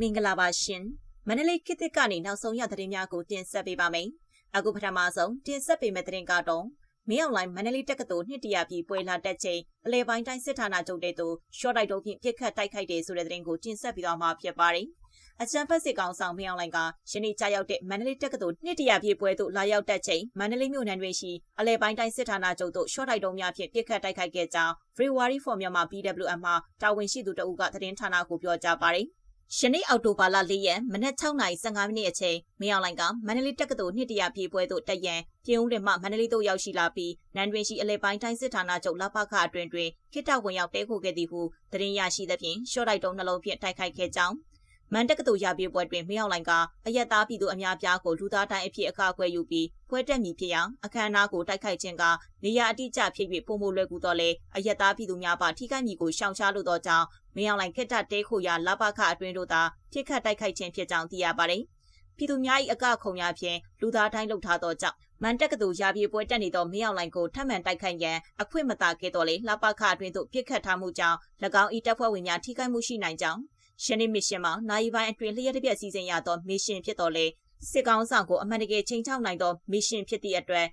မင်္ဂလာပါရှင်မန္တလေးခေတ်သစ်ကနေနောက်ဆုံးရသတင်းများကိုတင်ဆက်ပေးပါမယ်အခုပထမဆုံးတင်ဆက်ပေးမယ့်သတင်းကတော့မင်းအောင်လိုင်းမန္တလေးတက္ကသိုလ်နှစ်တရာပြည်ပွဲလာတက်ချိန်အလဲပိုင်းတိုင်းစစ်ဌာနချုပ်တဲ့သူရှော့တိုက်တုံးဖြင့်ပြစ်ခတ်တိုက်ခိုက်တယ်ဆိုတဲ့သတင်းကိုတင်ဆက်ပြီးတော့မှာဖြစ်ပါတယ်အချမ်းဖက်စစ်ကောင်ဆောင်မင်းအောင်လိုင်းကယနေ့ကြာရောက်တဲ့မန္တလေးတက္ကသိုလ်နှစ်တရာပြည်ပွဲသို့လာရောက်တက်ချိန်မန္တလေးမြို့နယ်တွင်ရှိအလဲပိုင်းတိုင်းစစ်ဌာနချုပ်သို့ရှော့တိုက်တုံးများဖြင့်ပြစ်ခတ်တိုက်ခိုက်ခဲ့ကြောင်း February 4မြန်မာ BWM မှာတာဝန်ရှိသူတဦးကသတင်းဌာနကိုပြောကြားပါတယ် ယနေ့အောက်တိုဘာလ၄ရက်မနက်6:15မိနစ်အချိန်မင်းအောင်လိုင်ကမန္တလေးတက္ကသိုလ်နှစ်တရာပြေပွဲသို့တက်ရန်ပြည်ဦးတွင်မှမန္တလေးသို့ရောက်ရှိလာပြီးနန်းတွင်ရှိအလဲပိုင်းတိုင်းစစ်ဌာနချုပ်လပခအတွင်တွင်ခိတ္တဝင်ရောက်တဲခိုခဲ့သည်ဟုသတင်းရရှိသဖြင့်ရှော့တိုက်တုံးနှလုံးဖြင့်တိုက်ခိုက်ခဲ့ကြောင်း မန်တက္ကသိုလ်ရပြေပွဲတွင်မင်းအောင်လိုင်ကအယက်သားပြည်သူအများပြားကိုလူသားတိုင်းအဖြစ်အခါအကွယ်ယူပြီးပွဲတက်မည်ဖြစ်ရာအခမ်းအနားကိုတိုက်ခိုက်ခြင်းကနေရာအတိအကျဖြစ်၍ပုံမလွယ်ကူတော့လေအယက်သားပြည်သူများပါထိခိုက်မည်ကိုရှောင်ရှားလိုသောကြောင့်မင်းအောင်လိုင်ခက်တတဲခိုရလပခအတွင်တို့သာပြစ်ခတ်တိုက်ခိုက်ခြင်းဖြစ်ကြောင်းသိရပါတယ်ပြည်သူများ၏အကခုံများဖြင့်လူသားတိုင်းလှုပ်ထားသောကြောင့်မန်တက်ကတူရာပြေပွဲတက်နေသောမင်းအောင်လိုင်ကိုထပ်မံတိုက်ခိုက်ရန်အခွင့်မသာခဲ့တော်လေလှပခအတွင်သို့ပြစ်ခတ်ထားမှုကြောင့်၎င်း၏တပ်ဖွဲ့ဝင်များထိခိုက်မှုရှိနိုင်ကြောင်း ရှင်းနေမစ်ရှင်မှာနိုင်ပိုင်းအတွင်လျှက်တစ်ပြက်စီစဉ်ရသောမစ်ရှင်ဖြစ်တော်လေစစ်ကောင်ဆောင်ကိုအမှန်တကယ်ချိန်ချောက်နိုင်သောမစ်ရှင်ဖြစ်သည့်အတွက်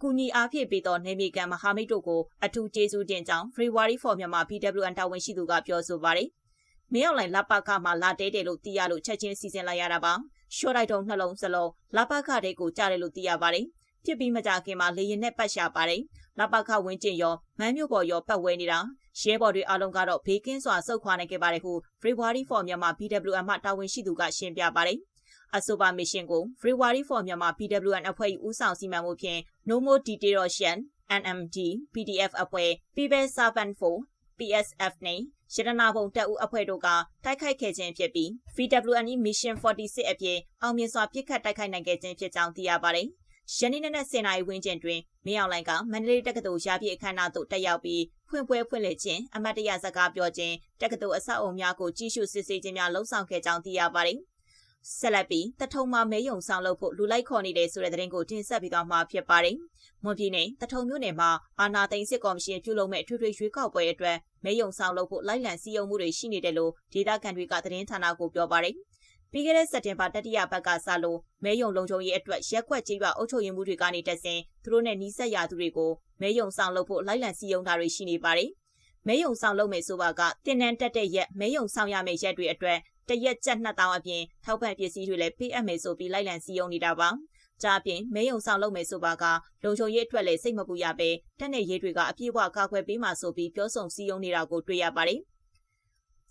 ကူညီအားဖြည့်ပေးသောနေမီကန်မဟာမိတ်တို့ကိုအထူးကျေးဇူးတင်ကြောင်း February 4မြန်မာ PWN တာဝန်ရှိသူကပြောဆိုပါတယ်။မင်းအောင်လိုင်လပကမှာလာတဲတယ်လို့သိရလို့ချက်ချင်းစီစဉ်လိုက်ရတာပါ။ရှော့တိုက်တုံးနှလုံးစလုံးလပကတဲ့ကိုကြားတယ်လို့သိရပါတယ်။ဖြစ်ပြီးမကြခင်မှာလေရင်နဲ့ပတ်ရှာပါတယ်။ လပကဝင်းကျင်ရောမန်းမြို့ပေါ်ရောပတ်ဝဲနေတာရဲဘော်တွေအားလုံးကတော့ဘေးကင်းစွာစုခွာနိုင်ခဲ့ပါတယ်ဟု February 4မြန်မာ PWM မှတာဝန်ရှိသူကရှင်းပြပါတယ်။အဆိုပါမစ်ရှင်ကို February 4မြန်မာ PWN အဖွဲ့၏ဦးဆောင်စီမံမှုဖြင့် No More Deterioration NMD PDF အဖွဲ့ People Servant 4 PSF နဲ့ရတနာဘုံတပ်ဦးအဖွဲ့တို့ကတိုက်ခိုက်ခဲ့ခြင်းဖြစ်ပြီး VWN Mission 46အဖြစ်အောင်မြင်စွာပြစ်ခတ်တိုက်ခိုက်နိုင်ခဲ့ခြင်းဖြစ်ကြောင်းသိရပါတယ်။ယနေ့နေ့10နာရီဝန်းကျင်တွင် မင်းအောင်လိုင်ကမန္တလေးတက္ကသိုလ်ရာပြည့်အခမ်းအနားသို့တက်ရောက်ပြီးဖွင့်ပွဲဖွင့်လှစ်ခြင်းအမတ်တရစကားပြောခြင်းတက္ကသိုလ်အဆောက်အုံများကိုကြီးစုစစ်ဆေးခြင်းများလှုံ့ဆော်ခဲ့ကြောင်းသိရပါတယ်။ဆက်လက်ပြီးတထုံမှာမဲယုံဆောင်လုပ်ဖို့လူလိုက်ခေါ်နေတဲ့ဆိုတဲ့သတင်းကိုတင်ဆက်ပြီးတော့မှာဖြစ်ပါတယ်။မွန်ပြည်နယ်တထုံမြို့နယ်မှာအာနာသိန်းစစ်ကော်မရှင်ပြုလုပ်မဲ့ထွေထွေရွေးကောက်ပွဲအတွက်မဲယုံဆောင်လုပ်ဖို့လိုက်လံစည်းရုံးမှုတွေရှိနေတယ်လို့ဒေသခံတွေကသတင်းဌာနကိုပြောပါတယ်။ ပြီးခဲ့တဲ့စက်တင်ဘာတတိယပတ်ကစလို့မဲယုံလုံခြုံရေးအတွက်ရက်ွက်ကြေးရွာအုပ်ချုပ်ရေးမှုတွေကနေတက်စဉ်သူတို့နဲ့နှီးဆက်ရာသူတွေကိုမဲယုံဆောင်လုပ်ဖို့လိုက်လံစည်းရုံးတာတွေရှိနေပါတယ်။မဲယုံဆောင်လုပ်မယ်ဆိုပါကတင်နန်းတက်တဲ့ရက်မဲယုံဆောင်ရမယ့်ရက်တွေအတွက်တရက်ကျပ်2000အပြင်ထောက်ပံ့ပစ္စည်းတွေလည်းပေးအပ်မယ်ဆိုပြီးလိုက်လံစည်းရုံးနေတာပါ။ကြားပြင်မဲယုံဆောင်လုပ်မယ်ဆိုပါကလုံခြုံရေးအတွက်လည်းစိတ်မပူရပဲတက်တဲ့ရေးတွေကအပြည့်အဝကာကွယ်ပေးမှဆိုပြီးပြောဆိုစည်းရုံးနေတာကိုတွေ့ရပါတယ်။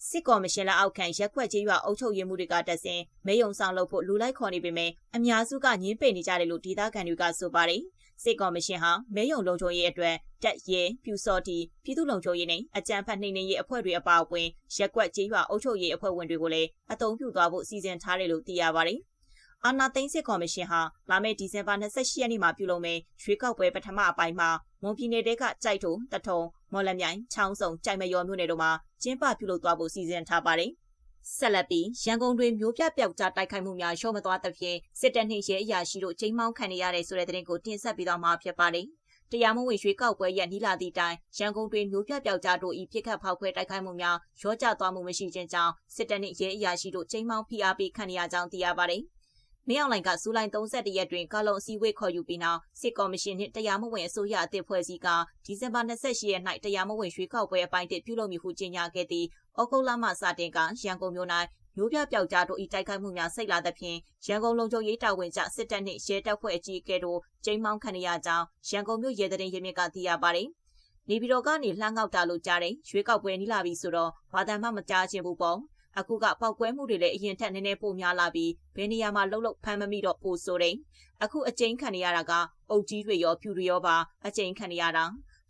စစ်ကော်မရှင်လက်အောက်ခံရက်ွက်ကြီးရွာအုပ်ချုပ်ရေးမှုတွေကတက်စဉ်မဲယုံဆောင်လုပ်ဖို့လူလိုက်ခေါ်နေပေမဲ့အများစုကညင်းပယ်နေကြတယ်လို့ဒေသခံတွေကဆိုပါတယ်စစ်ကော်မရှင်ဟာမဲယုံလုံခြုံရေးအတွက်တက်ရဲပြူစော်တီပြည်သူ့လုံခြုံရေးနဲ့အကြံဖတ်နှိမ့်နေရေးအဖွဲ့တွေအပါအဝင်ရက်ွက်ကြီးရွာအုပ်ချုပ်ရေးအဖွဲ့ဝင်တွေကိုလည်းအတုံးပြသွားဖို့စီစဉ်ထားတယ်လို့သိရပါတယ် အာနာသိန်းစစ်ကော်မရှင်ဟာလာမယ့်ဒီဇင်ဘာ28ရက်နေ့မှာပြုလုပ်မယ့်ရွေးကောက်ပွဲပထမအပိုင်းမှာမွန်ပြည်နယ်တဲကကြိုက်ထုံတထုံမော်လမြိုင်ချောင်းစုံကြိုက်မရောမြို့နယ်တို့မှာကျင်းပပြုလုပ်သွားဖို့စီစဉ်ထားပါတယ်။ဆက်လက်ပြီးရန်ကုန်တွင်မျိုးပြပျောက်ကြားတိုက်ခိုက်မှုများရှော့မသွားသဖြင့်စစ်တပ်နှင့်ရဲအရာရှိတို့ချိန်မောင်းခံနေရတဲ့ဆိုတဲ့သတင်းကိုတင်ဆက်ပြီးတော့မှာဖြစ်ပါတယ်။တရားမဝင်ရွှေကောက်ပွဲရက်နီလာသည့်တိုင်ရန်ကုန်တွင်မျိုးပြပျောက်ကြားတို့၏ပြစ်ခတ်ဖောက်ခွဲတိုက်ခိုက်မှုများရောကျသွားမှုမရှိခြင်းကြောင့်စစ်တပ်နှင့်ရဲအရာရှိတို့ချိန်မောင်းဖိအားပေးခံရကြောင်းသိရပါတယ်။ မင်းအောင်လိုင်ကဇူလိုင်31ရက်တွင်ကာလုံအစည်းအဝေးခေါ်ယူပြီးနောက်စစ်ကော်မရှင်နှင့်တရားမဝင်အစိုးရအသစ်ဖွဲ့စည်းကဒီဇင်ဘာ28ရက်၌တရားမဝင်ရွေးကောက်ပွဲအပိုင်းတစ်ပြုလုပ်မည်ဟုကြေညာခဲ့သည့်ဩဂုတ်လမှစတင်ကရန်ကုန်မြို့၌မျိုးပြပျောက်ကြားတို့၏တိုက်ခိုက်မှုများဆိတ်လာသဖြင့်ရန်ကုန်လုံခြုံရေးတာဝန်ကျစစ်တပ်နှင့်ရဲတပ်ဖွဲ့အကြီးအကဲတို့ကျိမ်းမောင်းခံရကြောင်းရန်ကုန်မြို့ရဲတရင်ရမြစ်ကသိရပါသည်နေပြည်တော်ကနေလှမ်းငေါက်တာလို့ကြားတယ်ရွေးကောက်ပွဲနီးလာပြီဆိုတော့ဘာသာမှမကြားချင်ဘူးပေါ့ အခုကပောက်ကွဲမှုတွေလည်းအရင်ထက်နည်းနည်းပိုများလာပြီးဘယ်နေရာမှာလှုပ်လှုပ်ဖမ်းမမိတော့ပိုဆိုတယ်။အခုအကျဉ်းခံရတာကအုပ်ကြီးတွေရောဖြူတွေရောပါအကျဉ်းခံရတာ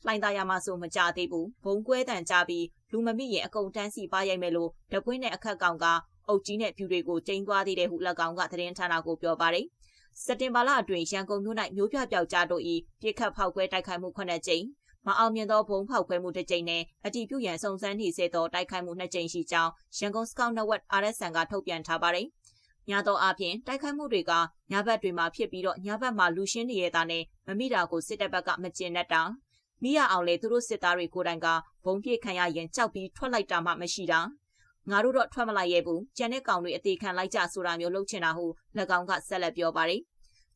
လှိုင်းသားရမှာဆိုမကြသေးဘူးဘုံကွဲတန်ကြပြီးလူမမိရင်အကုန်တန်းစီပါရိုက်မယ်လို့တပွင့်နဲ့အခက်ကောင်ကအုပ်ကြီးနဲ့ဖြူတွေကိုကျင်းသွားသေးတယ်ဟု၎င်းကသတင်းဌာနကိုပြောပါတယ်။စက်တင်ဘာလအတွင်းရန်ကုန်မြို့၌မျိုးပြပျောက်ကြားတို့၏ပြစ်ခတ်ဖောက်ခွဲတိုက်ခိုက်မှုခုနှစ်ကြိမ် မအောင်မြင်သောဘုံဖောက်ခွဲမှုတစ်ကြိမ်နဲ့အတီးပြုရန်စုံစမ်းနေစေသောတိုက်ခိုက်မှုနှစ်ကြိမ်ရှိကြောင်းရန်ကုန် Scout Network RSN ကထုတ်ပြန်ထားပါတယ်။ညသောအပြင်တိုက်ခိုက်မှုတွေကညဘက်တွေမှာဖြစ်ပြီးတော့ညဘက်မှာလူရှင်းနေရတာနဲ့မမိတာကိုစစ်တပ်ဘက်ကမကျင်တတ်တာမိရအောင်လေသူတို့စစ်သားတွေကိုယ်တိုင်ကဘုံပြစ်ခံရရင်ကြောက်ပြီးထွက်လိုက်တာမှမရှိတာငါတို့တော့ထွက်မလိုက်ရဘူးကျန်တဲ့ကောင်တွေအသေးခံလိုက်ကြဆိုတာမျိုးလုပ်ချင်တာဟု၎င်းကဆက်လက်ပြောပါတယ်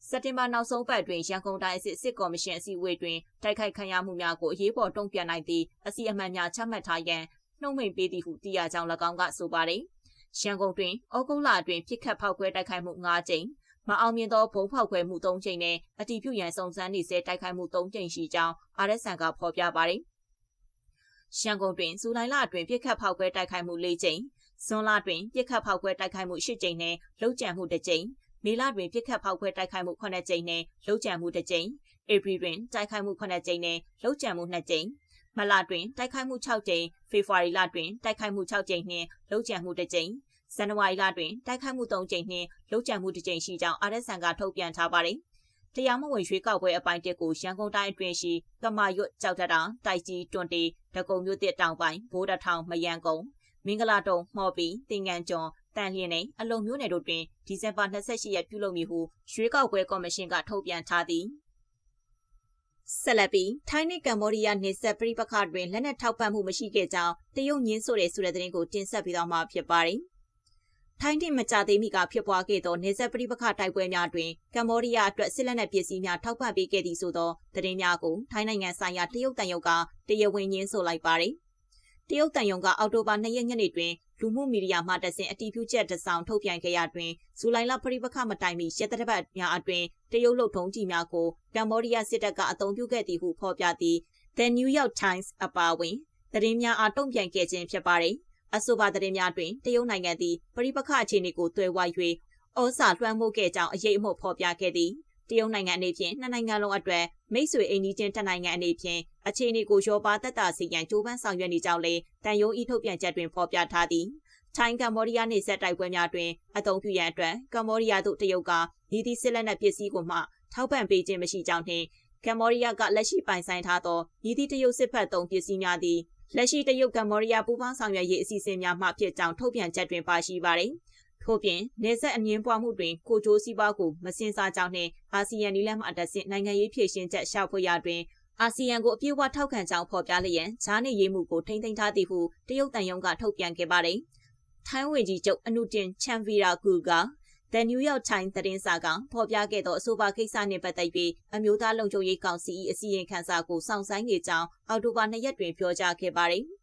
စက်တင်ဘာနောက်ဆုံးပတ်တွင်ရန်ကုန်တိုင်းအစစ်စစ်ကော်မရှင်အစည်းအဝေးတွင်တိုက်ခိုက်ခံရမှုများကိုအရေးပေါ်တုံ့ပြန်နိုင်သည့်အစီအမံများချမှတ်ထားရန်နှုတ်မိန်ပေးသည်ဟုသိရကြောင်း၎င်းကဆိုပါတယ်။ရန်ကုန်တွင်ဩဂုတ်လအတွင်းပြစ်ခတ်ဖောက်ခွဲတိုက်ခိုက်မှု၅ကြိမ်မအောင်မြင်သောဘုံဖောက်ခွဲမှု၃ကြိမ်နဲ့အတီးပြုရန်စုံစမ်းနေစေတိုက်ခိုက်မှု၃ကြိမ်ရှိကြောင်း RSN ကဖော်ပြပါတယ်။ရန်ကုန်တွင်ဇူလိုင်လအတွင်းပြစ်ခတ်ဖောက်ခွဲတိုက်ခိုက်မှု၄ကြိမ်၊ဇွန်လတွင်ပြစ်ခတ်ဖောက်ခွဲတိုက်ခိုက်မှု၈ကြိမ်နဲ့လှုပ်ကြံမှု၁ကြိမ် မေလတွင်ပြစ်ခတ်ဖောက်ခွဲတိုက်ခိုက်မှု9ကြိမ်နဲ့လှုပ်ကြံမှု1ကြိမ်ဧပြီတွင်တိုက်ခိုက်မှု9ကြိမ်နဲ့လှုပ်ကြံမှု2ကြိမ်မလတွင်တိုက်ခိုက်မှု6ကြိမ်ဖေဖော်ဝါရီလတွင်တိုက်ခိုက်မှု6ကြိမ်နှင့်လှုပ်ကြံမှု1ကြိမ်ဇန်နဝါရီလတွင်တိုက်ခိုက်မှု3ကြိမ်နှင့်လှုပ်ကြံမှု1ကြိမ်ရှိကြောင်း RSN ကထုတ်ပြန်ထားပါတယ်တရားမဝင်ရွေးကောက်ပွဲအပိုင်းတစ်ကိုရန်ကုန်တိုင်းအတွင်းရှိကမာရွတ်ကြောက်တတာတိုက်ကြီးတွန်တီဒကုံမြို့တစ်တောင်ပိုင်းဘိုးတထောင်မယန်ကုံမင်္ဂလာတုံမှော်ပီတင်ငန်းကျော် တန်လျင်နဲ့အလုံမျိုးနယ်တို့တွင်ဒီဇင်ဘာ28ရက်ပြုလုပ်မည်ဟုရွေးကောက်ပွဲကော်မရှင်ကထုတ်ပြန်ထားသည်ဆက်လက်ပြီးထိုင်းနဲ့ကမ္ဘောဒီးယားနေဆက်ပြည်ပခတွင်လက်နက်ထောက်ပံ့မှုမရှိခဲ့ကြောင်းတရုတ်ညင်းဆိုတဲ့ဆိုတဲ့သတင်းကိုတင်ဆက်ပေးတော့မှာဖြစ်ပါတယ်။ထိုင်းတင်မကြသေးမီကဖြစ်ပွားခဲ့သောနေဆက်ပြည်ပခတိုက်ပွဲများတွင်ကမ္ဘောဒီးယားအတွက်စစ်လက်နက်ပစ္စည်းများထောက်ပံ့ပေးခဲ့သည်ဆိုသောသတင်းများကိုထိုင်းနိုင်ငံဆိုင်ရာတရုတ်တန်ရုပ်ကတရားဝင်ညင်းဆိုလိုက်ပါတယ်။တရုတ်တန်ယုံကအောက်တိုဘာ2ရက်ညနေတွင် လူမှုမီဒီယာမှတဆင့်အတီးဖြူချက်တစောင်ထုတ်ပြန်ခဲ့ရတွင်ဇူလိုင်လပရိပခမတိုင်မီရက်တပတ်များအတွင်တရုတ်လုတ်ထုံးကြီးများကိုကမ္ဘောဒီးယားစစ်တပ်ကအုံပြုခဲ့သည်ဟုဖော်ပြသည့် The New York Times အပါအဝင်သတင်းများအားတုံ့ပြန်ခဲ့ခြင်းဖြစ်ပါတယ်။အဆိုပါသတင်းများတွင်တရုတ်နိုင်ငံသည်ပရိပခအခြေအနေကိုတွေ့ဝ၍ဩစာလွှမ်းမိုးခဲ့ကြောင်းအရေးအမှုဖော်ပြခဲ့သည်။ တရုတ်နိုင်ငံအနေဖြင့်နှစ်နိုင်ငံလုံးအတွက်မိတ်ဆွေအိမ်နီးချင်းတစ်နိုင်ငံအနေဖြင့်အခြေအနေကိုရောပါသက်သာစေရန်ကြိုးပမ်းဆောင်ရွက်နေကြောင်းလည်းတန်ယုံဤထုတ်ပြန်ချက်တွင်ဖော်ပြထားသည်ထိုင်းကမ္ဘောဒီးယားနေဆက်တိုက်ပွဲများတွင်အသုံးပြုရန်အတွက်ကမ္ဘောဒီးယားသို့တရုတ်ကဤသည့်စစ်လက်နက်ပစ္စည်းကိုမှထောက်ပံ့ပေးခြင်းမရှိကြောင်းနှင့်ကမ္ဘောဒီးယားကလက်ရှိပိုင်ဆိုင်ထားသောဤသည့်တရုတ်စစ်ဖက်သုံးပစ္စည်းများသည်လက်ရှိတရုတ်ကမ္ဘောဒီးယားပူးပေါင်းဆောင်ရွက်ရေးအစီအစဉ်များမှဖြစ်ကြောင်းထုတ်ပြန်ချက်တွင်ပါရှိပါသည် ထို့ပြင်နေဆက်အငင်းပွားမှုတွင်ကိုကျိုးစည်းပွားကိုမစင်စားကြောင်းနှင့်အာဆီယံနီလန်းမှအတဆင့်နိုင်ငံရေးဖြည့်ရှင်းချက်ရှာဖွေရာတွင်အာဆီယံကိုအပြည့်အဝထောက်ခံကြောင်းဖော်ပြလျက်ဂျားနေရေးမှုကိုထိမ့်သိမ်းထားသည်ဟုတရုတ်တန်ယုံကထုတ်ပြန်ခဲ့ပါတယ်။ထိုင်းဝင်ကြီးချုပ်အနုတင်ချန်ဗီရာကူက The New York Times သတင်းစာကဖော်ပြခဲ့သောအဆိုပါကိစ္စနှင့်ပတ်သက်ပြီးအမျိုးသားလုံခြုံရေးကောင်စီ၏အစည်းအဝေးခန်းစာကိုစောင့်ဆိုင်းနေကြောင်းအောက်တိုဘာ၂ရက်တွင်ပြောကြားခဲ့ပါတယ်။